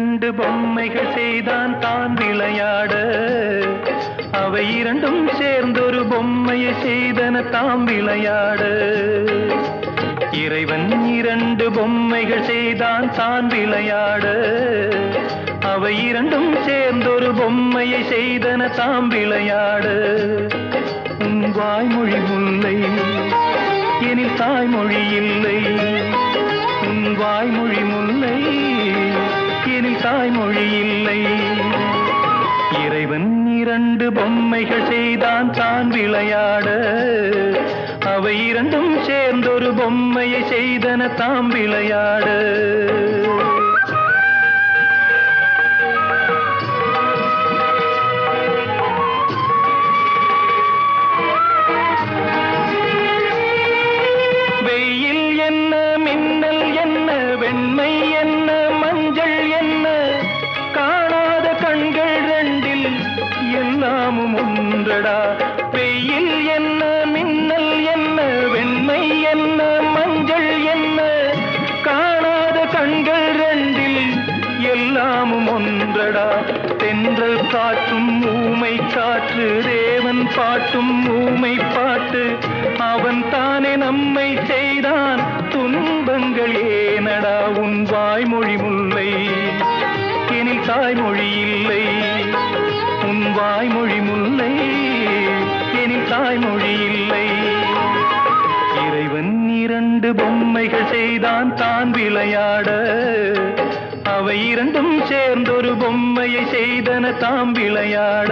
இரண்டு பொம்மைகள் செய்தான் தான் விளையாட. அவை இரண்டும் சேர்ந்தொரு பொம்மையை செய்தன தாம் விளையாட. இறைவன் இரண்டு பொம்மைகள் செய்தான் தான் விளையாட. அவை இரண்டும் சேர்ந்தொரு பொம்மையை செய்தன தாம் விளையாட. உன் வாய்மொழி முல்லை எனில் தாய்மொழி இல்லை. உன் வாய்மொழி முல்லை தாய்மொழி இல்லை. இறைவன் இரண்டு பொம்மைகள் செய்தான் தான் விளையாட. அவை இரண்டும் சேர்ந்தொரு பொம்மையை செய்தன தாம் விளையாட. எல்லாமும் ஒன்றடா. தென்றல் காட்டும் ஊமை காற்று தேவன் பாட்டும் ஊமை பாட்டு. அவன் தானே நம்மை செய்தான் துன்பங்கள் ஏனடா. உன் வாய்மொழி முல்லை எனில் தாய்மொழி இல்லை. உன் வாய்மொழி முல்லை எனில் தாய்மொழி இல்லை. இறைவன் இரண்டு பொம்மைகள் செய்தான் தான் விளையாட. அவை இரண்டும் சேர்ந்தொரு பொம்மையை செய்தன தாம் விளையாட.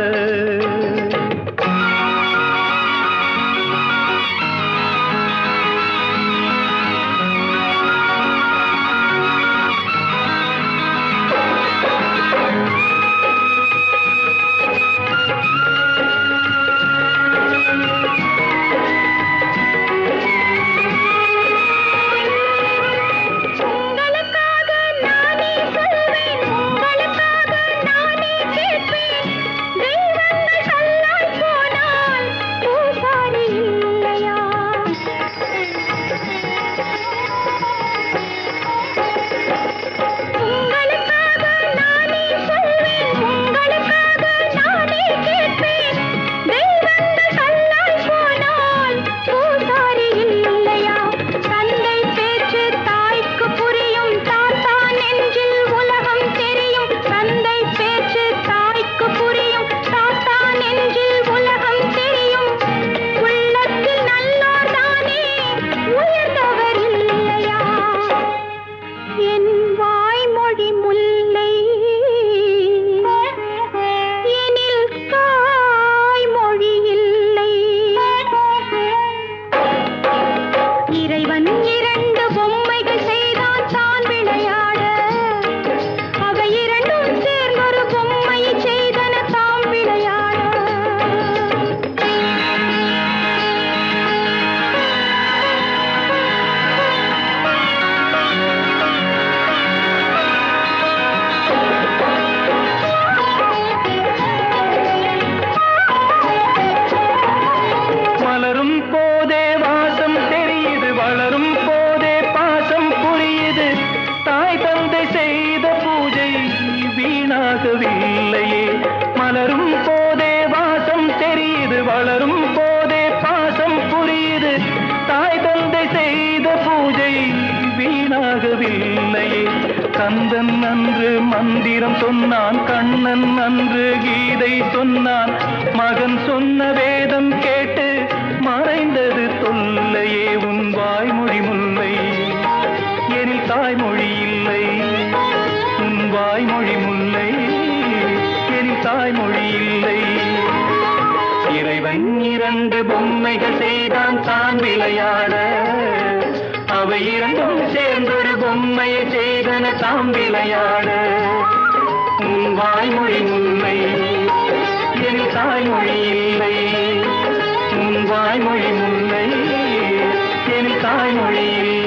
வீணாகவில்லையே கந்தன் நன்று மந்திரம் சொன்னான் கண்ணன் நன்று கீதை சொன்னான். மகன் சொன்ன வேதம் கேட்டு மறைந்தது தொல்லையே. உன் வாய்மொழி முல்லை எனில் தாய்மொழி இல்லை. உன் வாய்மொழி முல்லை எனில் தாய்மொழி இல்லை. இறைவன் இரண்டு பொம்மைகள் செய்தான் தான் விளையாட அவை இரண்டும் சேர்ந்தொரு பொம்மையை செய்தன தாம் விளையாட உன் வாய்மொழி உண்மை என் தாய்மொழி இல்லை. உன் வாய்மொழி முன்னை என் தாய்மொழி இல்லை.